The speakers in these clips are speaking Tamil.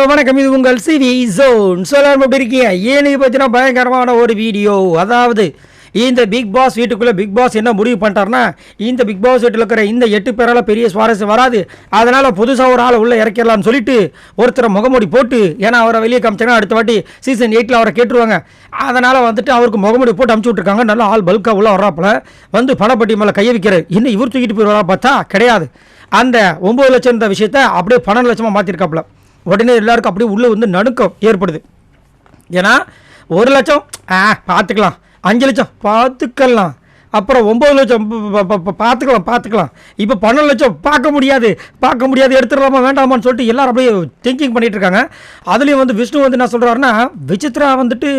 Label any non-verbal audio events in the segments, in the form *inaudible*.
ஹலோ வணக்கம். இது உங்கள் சிவி ஜோன். சொல்லாமல் எப்படி இருக்கீங்க ஏன்னு பார்த்தீங்கன்னா பயங்கரமான ஒரு வீடியோ. அதாவது இந்த பிக் பாஸ் வீட்டுக்குள்ளே பிக் பாஸ் என்ன முடிவு பண்ணிட்டாருன்னா இந்த பிக் பாஸ் வீட்டில் இருக்கிற இந்த எட்டு பேரால் பெரிய சுவாரஸ்யம் வராது. அதனால் புதுசாக ஒரு ஆளை உள்ளே இறக்கிடலாம்னு சொல்லிட்டு ஒருத்தரை முகமூடி போட்டு ஏன்னா அவரை வெளியே காமிச்சாங்கன்னா அடுத்த வாட்டி சீசன் எயிட்டில் அவரை கேட்டுருவாங்க. அதனால் வந்துட்டு அவருக்கு முகமூடி போட்டு அமுச்சு விட்ருக்காங்க நல்லா ஆள் பல்காக உள்ள வர்றாப்புல. வந்து பணப்பட்டி மேலே கையை வைக்கிறார். இன்னும் இவர் தூக்கிட்டு போயிடுவாரா? பார்த்தா கிடையாது. அந்த ஒம்பது லட்சம் இருந்த விஷயத்த அப்படியே பன்னெண்டு லட்சமாக மாற்றிருக்காப்புல உடனே எல்லாருக்கும் அப்படியே உள்ளே வந்து நடுக்கம் ஏற்படுது. ஏன்னா ஒரு லட்சம் ஆ பார்த்துக்கலாம். அஞ்சு லட்சம் பார்த்துக்கலாம். அப்புறம் ஒம்பது லட்சம் பார்த்துக்கலாம் பார்த்துக்கலாம். இப்போ பன்னெண்டு லட்சம் பார்க்க முடியாது. பார்க்க முடியாது எடுத்துடலாமா வேண்டாமான்னு சொல்லிட்டு எல்லாரும் அப்படியே திங்கிங் பண்ணிகிட்டு இருக்காங்க. அதுலேயும் வந்து விஷ்ணு வந்து என்ன சொல்கிறாருன்னா விசித்ரா வந்துட்டு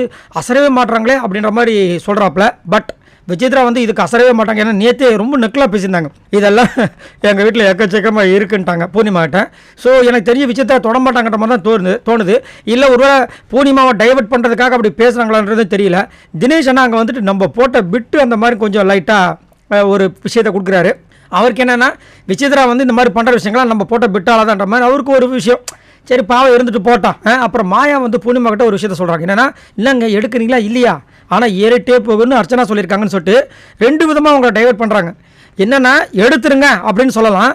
அசரவே மாட்டுறாங்களே அப்படின்ற மாதிரி சொல்கிறாப்புல பட் விசித்ரா வந்து இதுக்கு அசரவே மாட்டாங்க. ஏன்னா நேற்றே ரொம்ப நெக்கலாக பேசியிருந்தாங்க. இதெல்லாம் *laughs* எங்கள் வீட்டில் எக்கச்சக்கமாக இருக்குன்ட்டாங்க பூர்ணிமாட்ட. ஸோ எனக்கு தெரிய விசித்ரா தொட மாட்டாங்கன்ற மாதிரி தான் தோணுது தோணுது. இல்லை ஒருவேளை பூர்ணிமாவை டைவர்ட் பண்ணுறதுக்காக அப்படி பேசுகிறாங்களான்றது தெரியல. தினேஷ் அண்ணா அங்கே வந்துட்டு நம்ம போட்ட பிட்டு அந்த மாதிரி கொஞ்சம் லைட்டாக ஒரு விஷயத்தை கொடுக்குறாரு. அவருக்கு என்னென்னா விசித்ரா வந்து இந்த மாதிரி பண்ணுற விஷயங்கள்லாம் நம்ம போட்ட பிட்டாலதான்ற மாதிரி அவருக்கு ஒரு விஷயம். சரி பாவம் இருந்துட்டு போட்டான். அப்புறம் மாயா வந்து பூர்ணிமாக்கிட்ட ஒரு விஷயத்த சொல்கிறாங்க என்னென்னா இல்லைங்க எடுக்கிறீங்களா? இல்லையா? ஆனால் ஏறிட்டே போகுன்னு அர்ச்சனா சொல்லியிருக்காங்கன்னு சொல்லிட்டு ரெண்டு விதமாக அவங்களை டைவர்ட் பண்ணுறாங்க என்னென்னா எடுத்துருங்க அப்படின்னு சொல்லலாம்.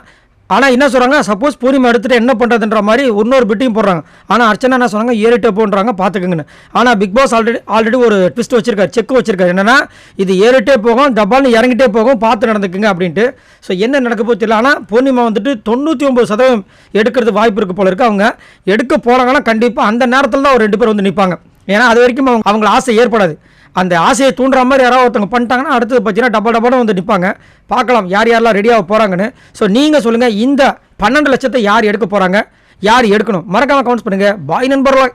ஆனால் என்ன சொல்கிறாங்க சப்போஸ் பூர்ணிமா எடுத்துகிட்டு என்ன பண்ணுறதுன்ற மாதிரி இன்னொரு பிட்டையும் போடுறாங்க. ஆனால் அர்ச்சனா என்ன சொன்னாங்க ஏறிட்டே போன்றாங்க பார்த்துக்குங்கன்னு ஆனால் பிக் பாஸ் ஆல்ரெடி ஆல்ரெடி ஒரு ட்விஸ்ட் வச்சிருக்காரு செக் வச்சிருக்காரு. என்னென்னா இது ஏறிட்டே போகும் டபால்னு இறங்கிட்டே போகும் பார்த்து நடந்துக்குங்க அப்படின்ட்டு. ஸோ என்ன நடக்க போது தெரியல. ஆனால் பூர்ணிமா வந்துட்டு தொண்ணூற்றி ஒம்பது சதவீதம் எடுக்கிறது வாய்ப்பு இருக்கு போல இருக்குது அவங்க. எடுக்க போகிறாங்கன்னா கண்டிப்பாக அந்த நேரத்தில் தான் ஒரு ரெண்டு பேர் வந்து நிற்பாங்க ஏன்னா அது வரைக்கும் அவங்க அவங்களை ஆசை ஏற்படாது. அந்த ஆசையை தூண்டுற மாதிரி யாராவது ஒருத்தவங்க பண்ணிட்டாங்கன்னா அடுத்தது பார்த்தீங்கன்னா டபுள் டபுளாக வந்து நிற்பாங்க பார்க்கலாம் யார் யாரெல்லாம் ரெடியாக போகிறாங்கன்னு ஸோ நீங்கள் சொல்லுங்கள் இந்த பன்னெண்டு லட்சத்தை யார் எடுக்க போகிறாங்க யார் எடுக்கணும்? மறக்காமல் கவுண்ட்ஸ் பண்ணுங்கள் பாய் நண்பர்களா.